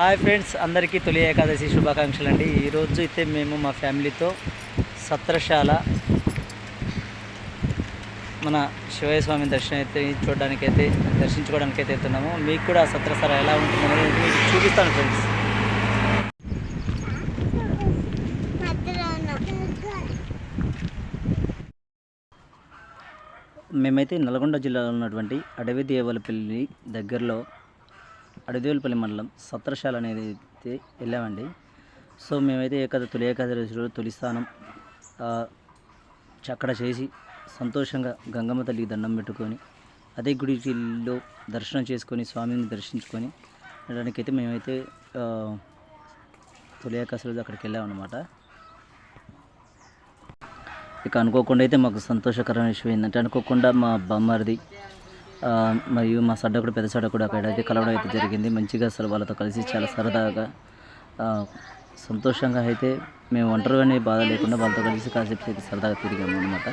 Hi friends అందరికీ తొలి ఏకాదశి శుభాకాంక్షలు అండి ఈరోజు అయితే మేము మా ఫ్యామిలీతో సత్రశాల మన శివయ్య స్వామి దర్శనం అయితే చూడడానికి అయితే దర్శించుకోవడానికి అయితే వెళ్తున్నాము. మీకు కూడా ఆ సత్రశాల ఎలా ఉంటుందో మీకు చూపిస్తాను ఫ్రెండ్స్. మేమైతే నల్గొండ జిల్లాలో ఉన్నటువంటి అడవి దేవలపల్లి దగ్గరలో అడదేవులపల్లి మండలం సత్రశాల అనేది అయితే వెళ్ళామండి. సో మేమైతే ఏకాద తొలి ఏకాదశి రోజు తొలి స్థానం అక్కడ చేసి సంతోషంగా గంగమ్మ తల్లికి దండం పెట్టుకొని అదే గుడిలో దర్శనం చేసుకొని స్వామిని దర్శించుకొని వెళ్ళడానికైతే మేమైతే తొలి ఏకాదశి రోజు అక్కడికి వెళ్ళామన్నమాట. ఇక అనుకోకుండా అయితే మాకు సంతోషకరమైన విషయం ఏంటంటే అనుకోకుండా మా బామ్మరిది మరియు మా సడ్డకుడు పెద్ద సడ్డకుడు అక్కడ అయితే కలవడం అయితే జరిగింది. మంచిగా అసలు వాళ్ళతో కలిసి చాలా సరదాగా సంతోషంగా అయితే మేము ఒంటరిగానే బాధ లేకుండా వాళ్ళతో కలిసి కాసేపు అయితే సరదాగా తిరిగాము అనమాట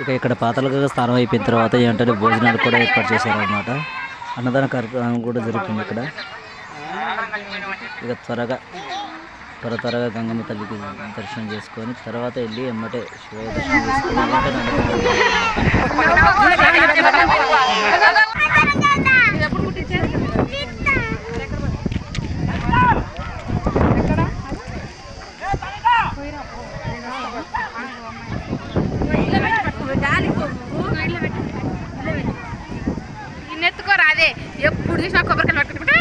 ఇక ఇక్కడ పాతలుగా స్నానం అయిపోయిన తర్వాత ఏంటంటే భోజనాలు కూడా ఏర్పాటు చేశారనమాట అన్నదాన కార్యక్రమం కూడా జరుగుతుంది ఇక్కడ. ఇక త్వరగా త్వర త్వరగా గంగమ్మ తల్లికి దర్శనం చేసుకొని తర్వాత వెళ్ళి ఎమ్మటే శివయ్య దర్శనం చేసుకొని నెత్తుకోరా అదే ఎప్పుడు చూసినా కొబ్బరికాయలు పట్టుకుంటే.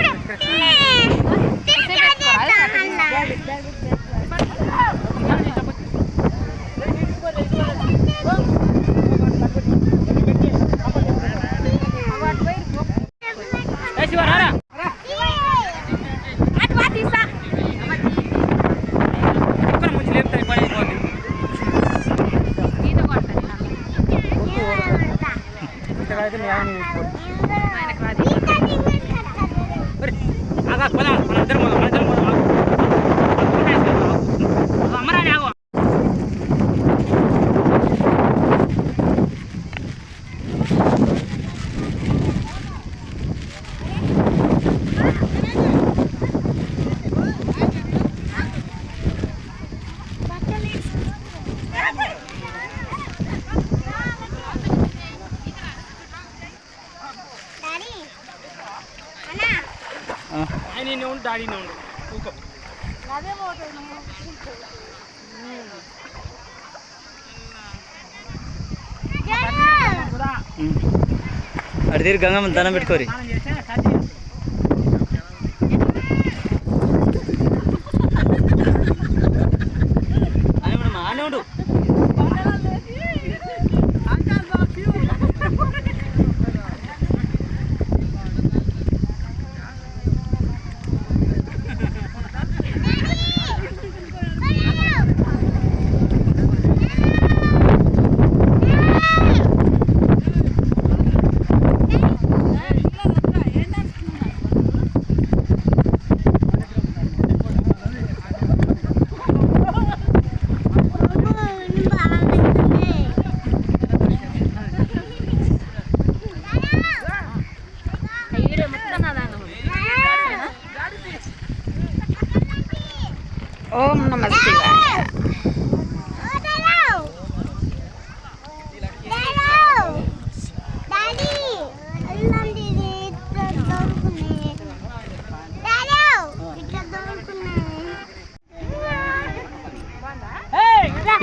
ఆ, ఉమ్. అటు తిరిగి గంగమ్మ దండం పెట్టుకోరి ఓం నమ శివాయ.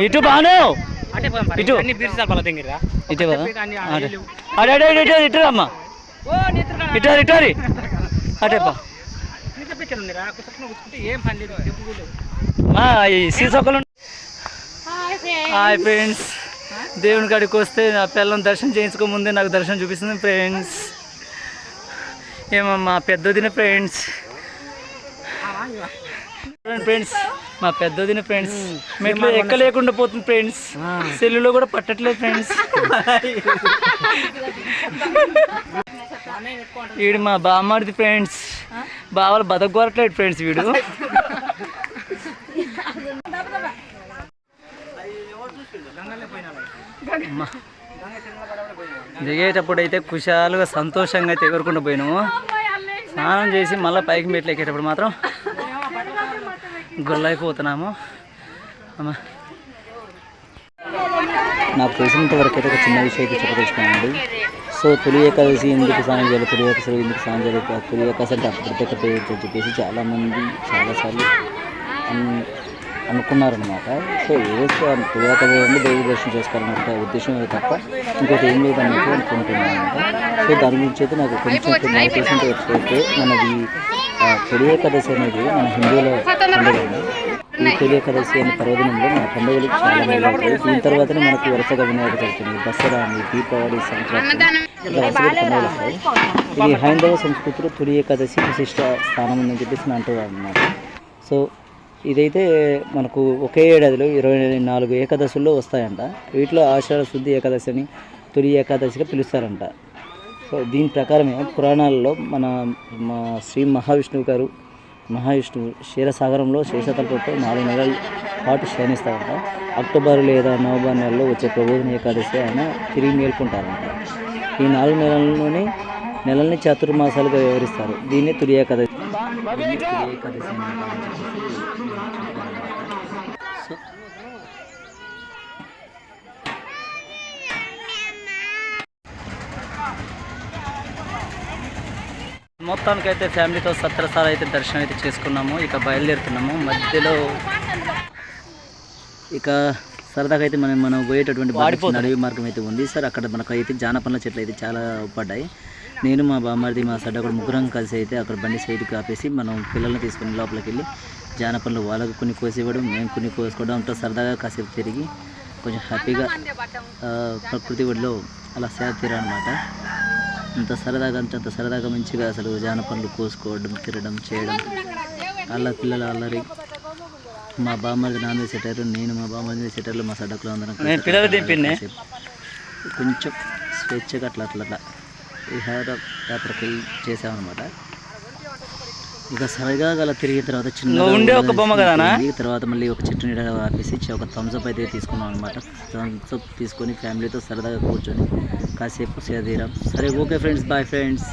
ఇటు బాను. ఇటు. ఇటు. అడే అడే ఇటు ఇటు అమ్మా ఇటు ఇటు అటే బా. ఈ సీసొక్కలు హాయ్ ఫ్రెండ్స్ దేవుని కాడికి వస్తే నా పిల్లల దర్శనం చేయించుకో ముందే నాకు దర్శనం చూపిస్తుంది ఫ్రెండ్స్ ఏమమ్మా పెద్దదిన ఫ్రెండ్స్ ఫ్రెండ్స్ మా పెద్దదిన ఫ్రెండ్స్ మెట్లు ఎక్కలేకుండా పోతుంది ఫ్రెండ్స్ సెల్లులో కూడా పట్టట్లేదు ఫ్రెండ్స్ వీడు మా బామ్మడిది ఫ్రెండ్స్ బావలు బతకగోరట్లేదు ఫ్రెండ్స్ వీడు. దిగేటప్పుడైతే దిగేటప్పుడు కుశాలుగా సంతోషంగా అయితే ఎగురుకుంటూ పోయినాము. స్నానం చేసి మళ్ళీ పైకి మెట్లు ఎక్కేటప్పుడు మాత్రం గుల్లైపోతున్నాము. అమ్మా. నాకు తెలిసినంత వరకు అయితే ఒక చిన్న విషయం అయితే చెప్పదలుచుకున్నానండి. సో తొలి ఏకాదశి ఎందుకు స్నానం చేయాలి? తొలి ఏకాదశి ఎందుకు స్నానం చేయాలి? తొలి ఏకాదశి అంటే చెప్పేసి చాలామంది చాలాసార్లు అనుకున్నారనమాట సో తొలి ఏకాదశి అంటే దేవుడి దర్శనం చేసుకోవాలన్న ఉద్దేశం తప్ప ఇంకోటి ఏం లేదు అన్నట్టు అనుకుంటున్నాను అనమాట సో దాని గురించి అయితే నాకు కొంచెం వరకు అయితే మనది తొలి ఏకాదశి అనేది మన హిందువుల పండుగ. ఈ తొలి ఏకాదశి అనే పర్వదినంలో మన పండుగలు చాలా మొదలవుతాయి దీని తర్వాతనే మనకు వరుసగా వినాయక చవితి దసరా అని దీపావళి సంక్రాంతి ఇట్లా వరుసగా పండుగలు వస్తాయి ఇది హైందవ సంస్కృతిలో తొలి ఏకాదశి విశిష్ట స్థానం ఉందని చెప్పేసి నేను అంటున్నాను అనమాట సో ఇదైతే మనకు ఒకే ఏడాదిలో ఇరవై నాలుగు ఏకాదశుల్లో వస్తాయంట. వీటిలో ఆషాఢ శుద్ధి ఏకాదశి అని తొలి ఏకాదశిగా పిలుస్తారంట. సో దీని ప్రకారమే పురాణాలలో మన మా శ్రీ మహావిష్ణువు గారు మహావిష్ణువు క్షీరసాగరంలో శేషతలపై నాలుగు నెలల పాటు శయనిస్తారంట అక్టోబర్ లేదా నవంబర్ నెలలో వచ్చే ప్రబోధన ఏకాదశి ఆయన తిరిగి మేల్కొంటారంట. ఈ నాలుగు నెలల్లోనే నెలల్ని చాతుర్మాసాలుగా వివరిస్తారు. దీన్ని తొలి ఏకాదశి మొత్తానికైతే ఫ్యామిలీతో సత్రసారి అయితే దర్శనం అయితే చేసుకున్నాము ఇక బయలుదేరుతున్నాము. మధ్యలో ఇక సరదాగా అయితే మనం మనం పోయేటటువంటి అడవి మార్గం అయితే ఉంది. సార్ అక్కడ మనకు అయితే జానపండ్ల చెట్లు అయితే చాలా పడ్డాయి. నేను మా బామ్మర్ది మా సడ్డ కూడా ముగ్గురం కలిసి అయితే అక్కడ బండి సైడ్కి ఆపేసి మనం పిల్లల్ని తీసుకుని లోపలికి వెళ్ళి జానపండ్లు వాళ్ళకు కొన్ని కోసివ్వడం మేము కొన్ని కోసుకోవడం అంతా సరదాగా కాసేపు తిరిగి కొంచెం హ్యాపీగా ప్రకృతి ఒడిలో అలా సేద తీరనమాట. అంత సరదాగా అంటే అంత సరదాగా మంచిగా అసలు జానపండ్లు కోసుకోవడం తిరగడం చేయడం అల్ల పిల్లల అల్లరి మా బామ్మది నాన్ వెజ్ సెటర్ నేను మా బామ్మది సెటర్లు మా సడ్డకులు అందరం కలిసి పిల్లలు. కాసేపు. కొంచెం స్వేచ్ఛగా అట్లా అట్లా. అట్లా విహార యాత్రకి వెళ్ళి చేసామన్నమాట. ఇక సరదాగా అలా తిరిగిన తర్వాత చిన్న ఉండే ఒక బొమ్మ కదానా? తర్వాత మళ్ళీ ఒక చెట్టు నీడ ఆపేసి ఒక థమ్స్అప్ అయితే తీసుకున్నాం అనమాట థమ్స్అప్ తీసుకొని ఫ్యామిలీతో సరదాగా కూర్చొని కాసేపు సేదీరాం. సరే ఓకే ఫ్రెండ్స్ బాయ్ ఫ్రెండ్స్